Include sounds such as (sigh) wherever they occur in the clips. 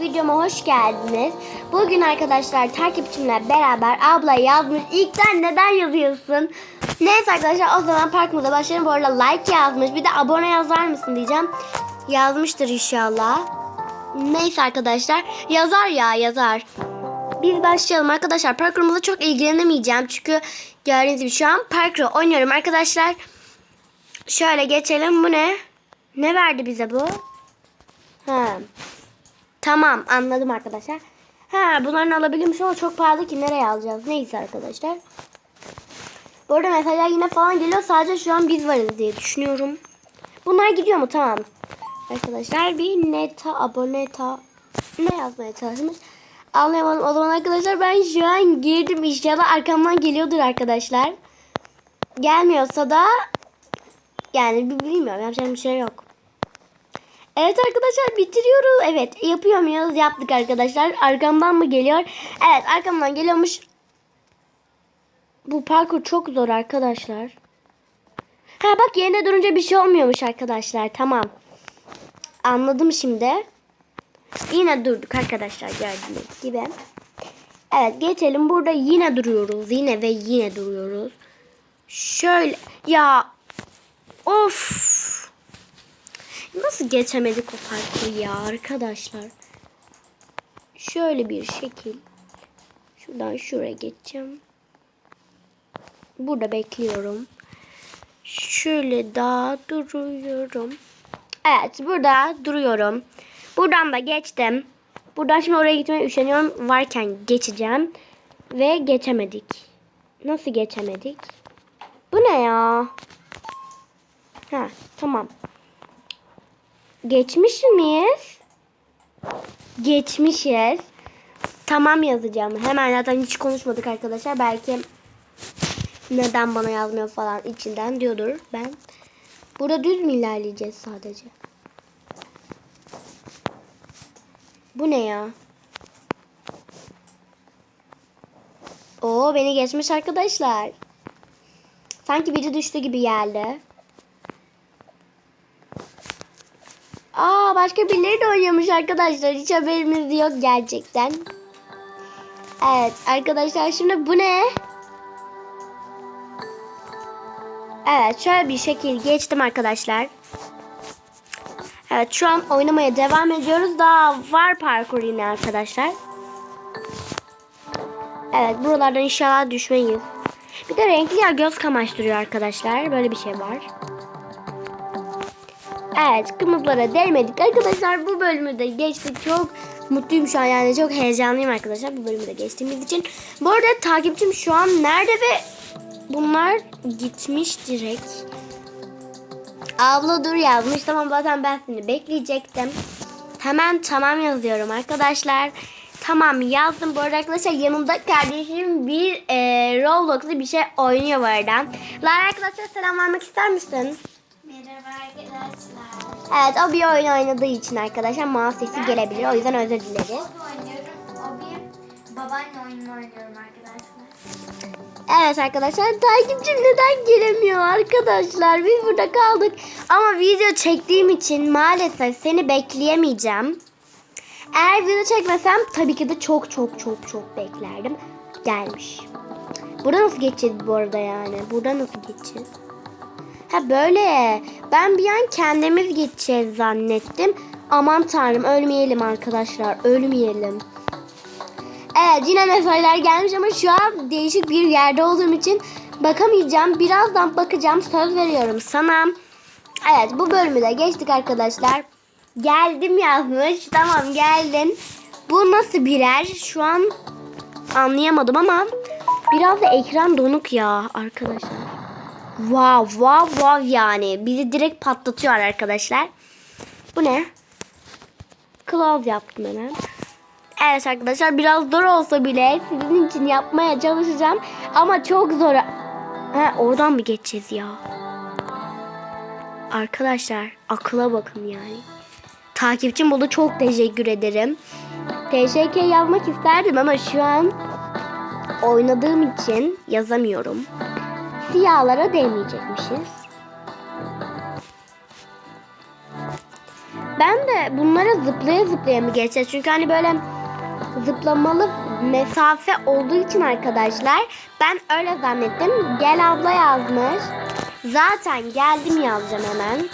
Videoma hoş geldiniz. Bugün arkadaşlar takipçimle beraber abla yazmış. İlkten neden yazıyorsun? Neyse arkadaşlar o zaman parkımıza başlayalım. Bu arada like yazmış. Bir de abone yazar mısın diyeceğim. Yazmıştır inşallah. Neyse arkadaşlar. Yazar ya yazar. Biz başlayalım arkadaşlar. Parkurumuzla çok ilgilenemeyeceğim. Çünkü gördüğünüz gibi şu an parkur oynuyorum arkadaşlar. Şöyle geçelim. Bu ne? Ne verdi bize bu? Ha. Tamam anladım arkadaşlar. Ha bunların alabilirmiş ama çok pahalı ki nereye alacağız? Neyse arkadaşlar. Bu arada mesajlar yine falan geliyor. Sadece şu an biz varız diye düşünüyorum. Bunlar gidiyor mu? Tamam. Arkadaşlar bir neta aboneta ne yazmaya çalışmış? Anlayamadım. O zaman arkadaşlar ben şu an girdim. İnşallah arkamdan geliyordur arkadaşlar. Gelmiyorsa da yani bilmiyorum. Yapacak bir şey yok. Evet arkadaşlar bitiriyoruz. Evet yapıyor muyuz? Yaptık arkadaşlar. Arkamdan mı geliyor? Evet arkamdan geliyormuş. Bu parkur çok zor arkadaşlar. Ha bak yerine durunca bir şey olmuyormuş arkadaşlar. Tamam. Anladım şimdi. Yine durduk arkadaşlar gördüğünüz gibi. Evet geçelim. Burada yine duruyoruz. Yine ve yine duruyoruz. Şöyle. Ya. Of. Nasıl geçemedik o parkuru ya arkadaşlar. Şöyle bir şekil. Şuradan şuraya geçeceğim. Burada bekliyorum. Şöyle daha duruyorum. Evet burada duruyorum. Buradan da geçtim. Buradan şimdi oraya gitmeye üşeniyorum. Varken geçeceğim. Ve geçemedik. Nasıl geçemedik? Bu ne ya? Ha tamam. Geçmiş miyiz? Geçmişiz. Tamam yazacağım. Hemen zaten hiç konuşmadık arkadaşlar. Belki neden bana yazmıyor falan içinden diyordur. Ben burada düz mü ilerleyeceğiz sadece? Bu ne ya? Oo beni geçmiş arkadaşlar. Sanki biri düştü gibi geldi. Aa başka birileri de oynuyormuş arkadaşlar. Hiç haberimiz yok gerçekten. Evet arkadaşlar şimdi bu ne? Evet şöyle bir şekil geçtim arkadaşlar. Evet şu an oynamaya devam ediyoruz. Daha var parkur yine arkadaşlar. Evet buralardan inşallah düşmeyiz. Bir de renkli yer göz kamaştırıyor arkadaşlar. Böyle bir şey var. Evet kırmızılara değmedik. Arkadaşlar bu bölümü de geçtik. Çok mutluyum şu an yani çok heyecanlıyım arkadaşlar bu bölümü de geçtiğimiz için. Bu arada takipçim şu an nerede ve bunlar gitmiş direkt. Abla dur yazmış. Tamam zaten ben seni bekleyecektim. Hemen tamam yazıyorum arkadaşlar. Tamam yazdım. Bu arada arkadaşlar yanımda kardeşim bir e, Roblox'lu bir şey oynuyor bu arada. Lara arkadaşlar selam vermek ister misin? Merhaba arkadaşlar. Evet o bir oyun oynadığı için arkadaşlar mouse sesi gelebilir. O yüzden özür dileriz. O bir babaanne oyunu oynuyorum arkadaşlar. Evet arkadaşlar takipçim neden gelemiyor arkadaşlar? Biz burada kaldık. Ama video çektiğim için maalesef seni bekleyemeyeceğim. Eğer video çekmesem tabii ki de çok çok çok çok beklerdim. Gelmiş. Burada nasıl geçeceğiz bu arada yani? Burada nasıl geçeceğiz? Ha böyle. Ben bir an kendimiz gideceğiz zannettim. Aman tanrım ölmeyelim arkadaşlar. Ölmeyelim. Evet yine mesajlar gelmiş ama şu an değişik bir yerde olduğum için bakamayacağım. Birazdan bakacağım. Söz veriyorum sana. Evet bu bölümü de geçtik arkadaşlar. Geldim yazmış. Tamam geldin. Bu nasıl birer? Şu an anlayamadım ama biraz da ekran donuk ya arkadaşlar. Wow wow wow yani. Bizi direkt patlatıyor arkadaşlar. Bu ne? Kılavuz yaptım hemen. Evet arkadaşlar biraz zor olsa bile sizin için yapmaya çalışacağım. Ama çok zor. Ha, oradan mı geçeceğiz ya? Arkadaşlar akıla bakın yani. Takipçim buldu çok teşekkür ederim. Teşekkür yazmak isterdim ama şu an oynadığım için yazamıyorum. Siyahlara değmeyecekmişiz. Ben de bunlara zıplaya zıplaya mı geçeceğiz? Çünkü hani böyle zıplamalı mesafe olduğu için arkadaşlar ben öyle zannettim. Gel abla yazmış. Zaten geldim yazacağım hemen.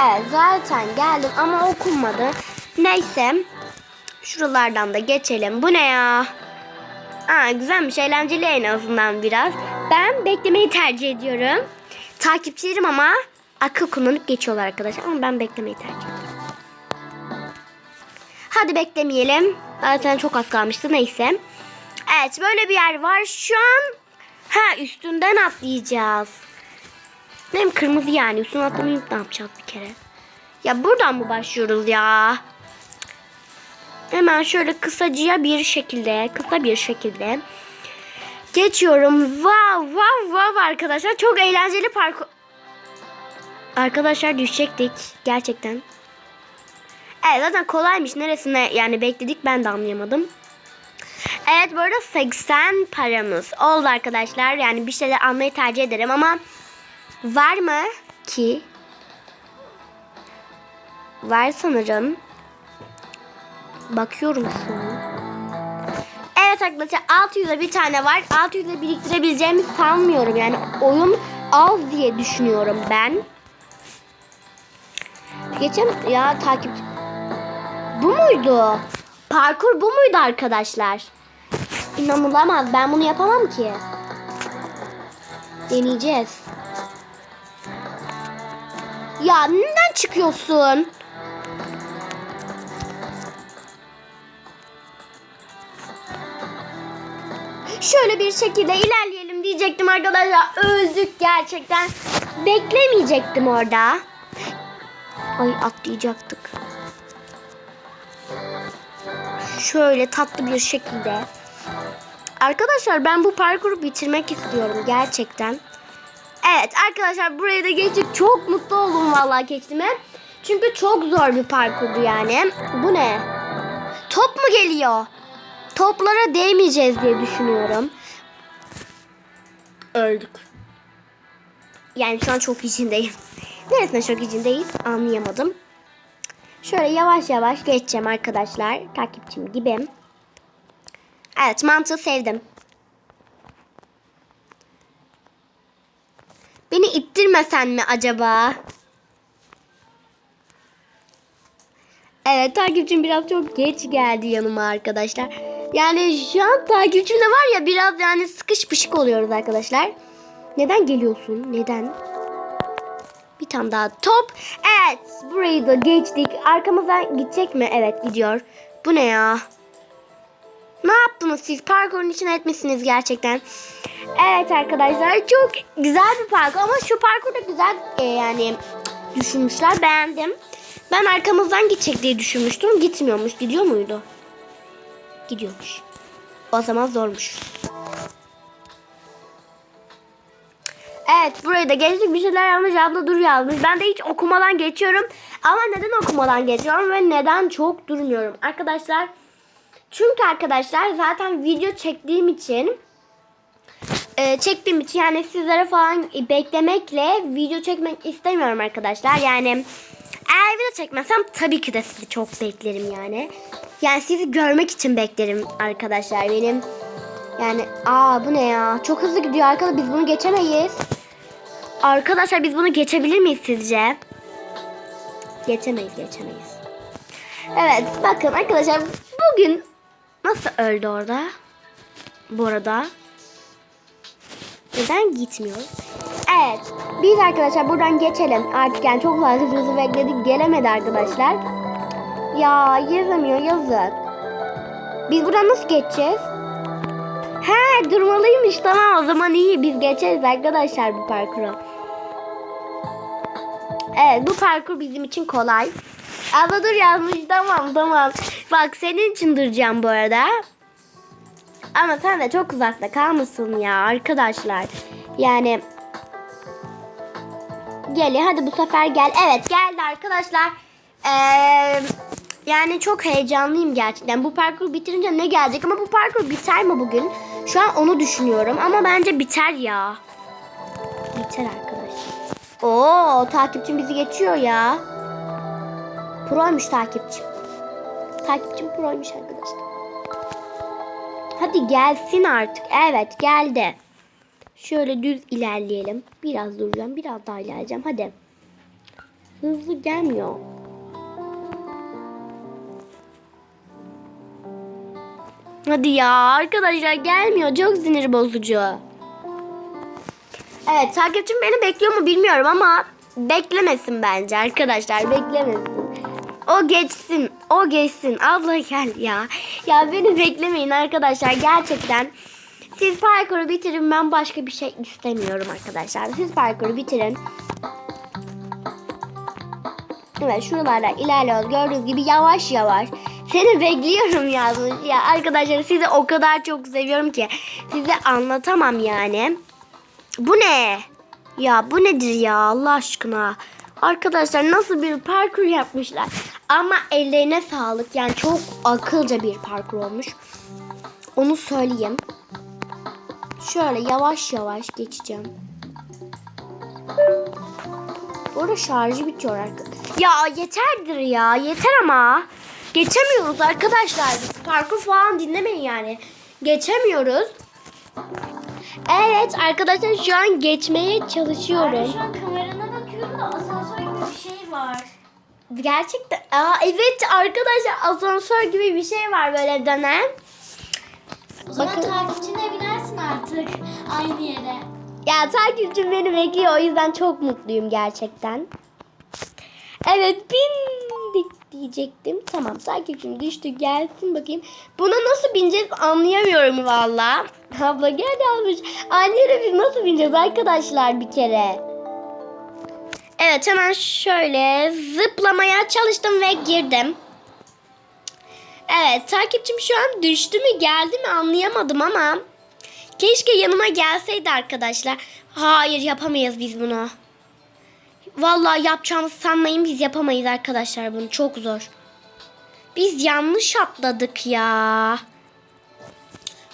Evet zaten geldim ama okunmadı. Neyse. Şuralardan da geçelim. Bu ne ya? Aa, güzelmiş, eğlenceli en azından biraz. Ben beklemeyi tercih ediyorum. Takipçilerim ama akıl kullanıp geçiyorlar arkadaşlar. Ama ben beklemeyi tercih ediyorum. Hadi beklemeyelim. Zaten çok az kalmıştı neyse. Evet böyle bir yer var. Şu an ha üstünden atlayacağız. Benim kırmızı yani. Üstüne atlamayıp ne yapacağız bir kere? Ya buradan mı başlıyoruz ya? Hemen şöyle kısacıya bir şekilde, kısa bir şekilde geçiyorum. Wow, wow, wow arkadaşlar. Çok eğlenceli parkur. Arkadaşlar düşecektik gerçekten. Evet zaten kolaymış. Neresine yani bekledik ben de anlayamadım. Evet bu arada 80 paramız oldu arkadaşlar. Yani bir şeyler almayı tercih ederim ama var mı ki? Var sanırım. Bakıyorum şu an. Evet arkadaşlar 600'e bir tane var. 600'e biriktirebileceğimi sanmıyorum. Yani oyun az diye düşünüyorum ben. Geçen ya takip bu muydu? Parkur bu muydu arkadaşlar? İnanılamaz. Ben bunu yapamam ki. Deneyeceğiz. Ya neden çıkıyorsun? Şöyle bir şekilde ilerleyelim diyecektim arkadaşlar. Öldük gerçekten. Beklemeyecektim orada. Ay atlayacaktık. Şöyle tatlı bir şekilde. Arkadaşlar ben bu parkuru bitirmek istiyorum gerçekten. Evet arkadaşlar buraya da geçtik. Çok mutlu oldum vallahi geçtiğime. Çünkü çok zor bir parkurdu yani. Bu ne? Top mu geliyor? Toplara değmeyeceğiz diye düşünüyorum. Öldük. Yani şu an çok içindeyim. Neresinde çok içindeyiz anlayamadım. Şöyle yavaş yavaş geçeceğim arkadaşlar. Takipçim gibi. Evet mantığı sevdim. Beni ittirmesen mi acaba? Evet takipçim biraz çok geç geldi yanıma arkadaşlar. Yani şu an takipçimde var ya biraz yani sıkış pışık oluyoruz arkadaşlar. Neden geliyorsun? Neden? Bir tane daha top. Evet burayı da geçtik. Arkamızdan gidecek mi? Evet gidiyor. Bu ne ya? Ne yaptınız siz? Parkurun içine etmişsiniz gerçekten. Evet arkadaşlar çok güzel bir parkur ama şu parkur da güzel e, yani düşünmüşler. Beğendim. Ben arkamızdan gidecek diye düşünmüştüm. Gitmiyormuş. Gidiyor muydu? Gidiyormuş. O zaman zormuş. Evet burayı da geçtik. Bir şeyler yanlış abla dur yazmış. Ben de hiç okumadan geçiyorum. Ama neden okumadan geçiyorum ve neden çok durmuyorum? Arkadaşlar çünkü arkadaşlar zaten video çektiğim için e, çektiğim için yani sizlere falan beklemekle video çekmek istemiyorum arkadaşlar. Yani eğer video çekmezsem tabii ki de sizi çok beklerim yani. Yani sizi görmek için beklerim arkadaşlar benim. Yani aa bu ne ya? Çok hızlı gidiyor arkadaşlar biz bunu geçemeyiz. Arkadaşlar biz bunu geçebilir miyiz sizce? Geçemeyiz geçemeyiz. Evet bakın arkadaşlar bugün nasıl öldü orada? Bu arada. Neden gitmiyor? Evet. Biz arkadaşlar buradan geçelim. Artık yani çok fazla hızlı bekledik. Gelemedi arkadaşlar. Ya yazamıyor yazık. Biz buradan nasıl geçeceğiz? He durmalıymış tamam o zaman iyi biz geçeriz arkadaşlar bu parkuru. Evet bu parkur bizim için kolay. Abla dur yazmış tamam tamam. Bak senin için duracağım bu arada. Ama sen de çok uzakta kalmasın ya arkadaşlar. Yani gel hadi bu sefer gel. Evet geldi arkadaşlar. Ee, yani çok heyecanlıyım gerçekten. Bu parkur bitirince ne gelecek ama bu parkur biter mi bugün? Şu an onu düşünüyorum ama bence biter ya. Biter arkadaşlar. Oo takipçim bizi geçiyor ya. Proymuş takipçim. Takipçim proymuş arkadaşlar. Hadi gelsin artık. Evet geldi. Şöyle düz ilerleyelim. Biraz duracağım. Biraz daha ilerleyeceğim. Hadi. Hızlı gelmiyor. Hadi ya arkadaşlar gelmiyor. Çok sinir bozucu. Evet takipçim beni bekliyor mu bilmiyorum ama beklemesin bence arkadaşlar beklemesin. O geçsin o geçsin abla gel ya. Ya beni beklemeyin arkadaşlar gerçekten. Siz parkuru bitirin ben başka bir şey istemiyorum arkadaşlar. Siz parkuru bitirin. Evet şuralardan ilerliyoruz. Gördüğünüz gibi yavaş yavaş. Seni bekliyorum yazmış. Ya arkadaşlar sizi o kadar çok seviyorum ki size anlatamam yani. Bu ne? Ya bu nedir ya Allah aşkına? Arkadaşlar nasıl bir parkur yapmışlar. Ama ellerine sağlık. Yani çok akılca bir parkur olmuş. Onu söyleyeyim. Şöyle yavaş yavaş geçeceğim. Bu arada şarjı bitiyor arkadaşlar. Ya yeterdir ya. Yeter ama. Geçemiyoruz arkadaşlar. Parkur falan dinlemeyin yani. Geçemiyoruz. Evet arkadaşlar şu an geçmeye Ben çalışıyorum. şu an kamerana bakıyorum da asansör gibi bir şey var. Gerçekten. Aa, evet arkadaşlar asansör gibi bir şey var böyle dönen. O zaman Bakın. takipçine binersin artık aynı yere. Ya takipçim beni bekliyor o yüzden çok mutluyum gerçekten. Evet bindik diyecektim. Tamam takipçim düştü gelsin bakayım. Buna nasıl bineceğiz anlayamıyorum valla. Abla gel almış. Aynı yere biz nasıl bineceğiz arkadaşlar bir kere. Evet hemen şöyle zıplamaya çalıştım ve girdim. Evet takipçim şu an düştü mü geldi mi anlayamadım ama keşke yanıma gelseydi arkadaşlar. Hayır yapamayız biz bunu. Vallahi yapacağımızı sanmayın biz yapamayız arkadaşlar bunu çok zor. Biz yanlış atladık ya.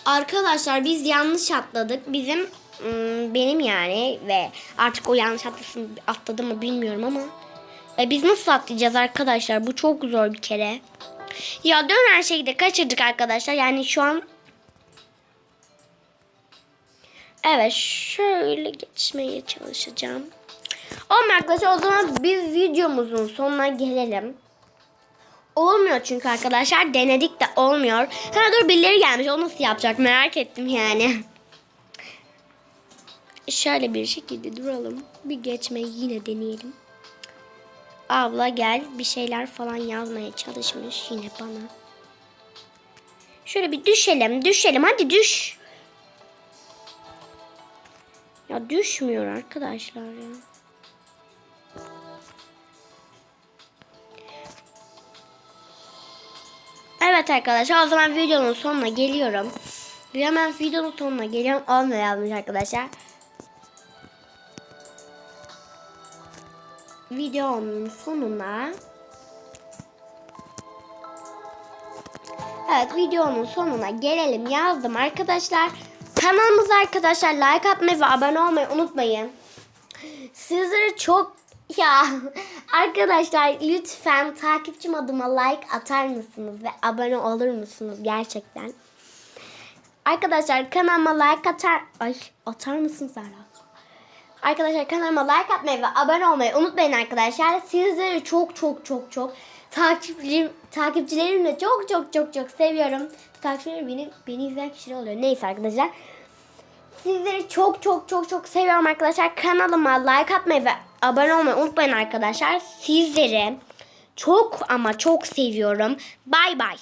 Arkadaşlar biz yanlış atladık. Bizim ım, benim yani ve artık o yanlış atlasın atladı mı bilmiyorum ama. E, biz nasıl atlayacağız arkadaşlar? Bu çok zor bir kere. Ya dönen şeyi de kaçırdık arkadaşlar. Yani şu an Evet şöyle geçmeye çalışacağım. Oğlum arkadaşlar o zaman biz videomuzun sonuna gelelim. Olmuyor çünkü arkadaşlar denedik de olmuyor. Ha dur birileri gelmiş o nasıl yapacak merak ettim yani. Şöyle bir şekilde duralım. Bir geçmeyi yine deneyelim. Abla gel bir şeyler falan yazmaya çalışmış yine bana. Şöyle bir düşelim düşelim hadi düş. Ya düşmüyor arkadaşlar ya. Evet arkadaşlar o zaman videonun sonuna geliyorum. Hemen videonun sonuna geliyorum. Olmuyor yazmış arkadaşlar. Videonun sonuna Evet videonun sonuna gelelim yazdım arkadaşlar. Kanalımıza arkadaşlar like atmayı ve abone olmayı unutmayın. Sizleri çok ya (laughs) arkadaşlar lütfen takipçim adıma like atar mısınız ve abone olur musunuz gerçekten? Arkadaşlar kanalıma like atar ay atar mısınız hala? Arkadaşlar kanalıma like atmayı ve abone olmayı unutmayın arkadaşlar. Sizleri çok çok çok çok takipçilerim, takipçilerimle çok çok çok çok seviyorum. Takipçilerim beni, beni izleyen kişiler oluyor. Neyse arkadaşlar. Sizleri çok çok çok çok seviyorum arkadaşlar. Kanalıma like atmayı ve abone olmayı unutmayın arkadaşlar. Sizleri çok ama çok seviyorum. Bay bay.